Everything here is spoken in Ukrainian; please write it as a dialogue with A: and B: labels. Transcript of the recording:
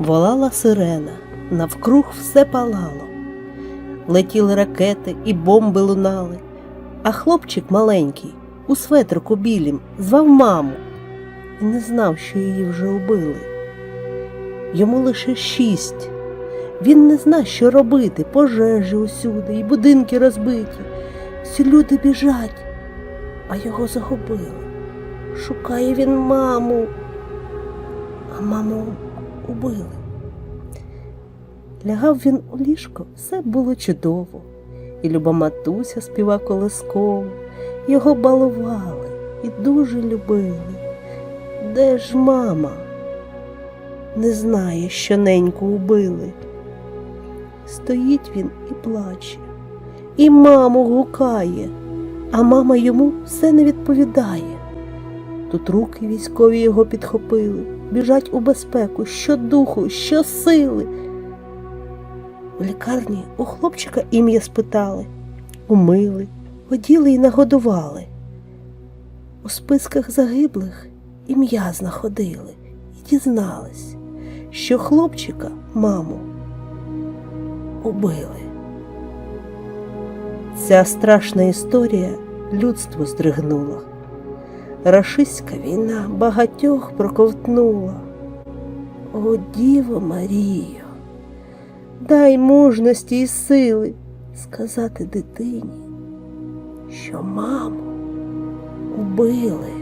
A: Волала сирена, навкруг все палало. Летіли ракети і бомби лунали, а хлопчик маленький у светрику білім звав маму і не знав, що її вже убили. Йому лише шість. Він не знав, що робити, пожежі усюди, і будинки розбиті. Всі люди біжать, а його загубили. Шукає він маму, а маму убили. Лягав він у ліжко, все було чудово, і люба матуся співа колисково, його балували і дуже любили. Де ж мама? Не знає, що неньку убили. Стоїть він і плаче, і маму гукає, а мама йому все не відповідає. Тут руки військові його підхопили, біжать у безпеку, що духу, що сили. У лікарні у хлопчика ім'я спитали, умили, оділи й нагодували. У списках загиблих ім'я знаходили і дізнались, що хлопчика, маму, убили. Ця страшна історія людство здригнула. Рашистська війна багатьох проковтнула. О, Діво Марію, дай мужності і сили сказати дитині, що маму убили.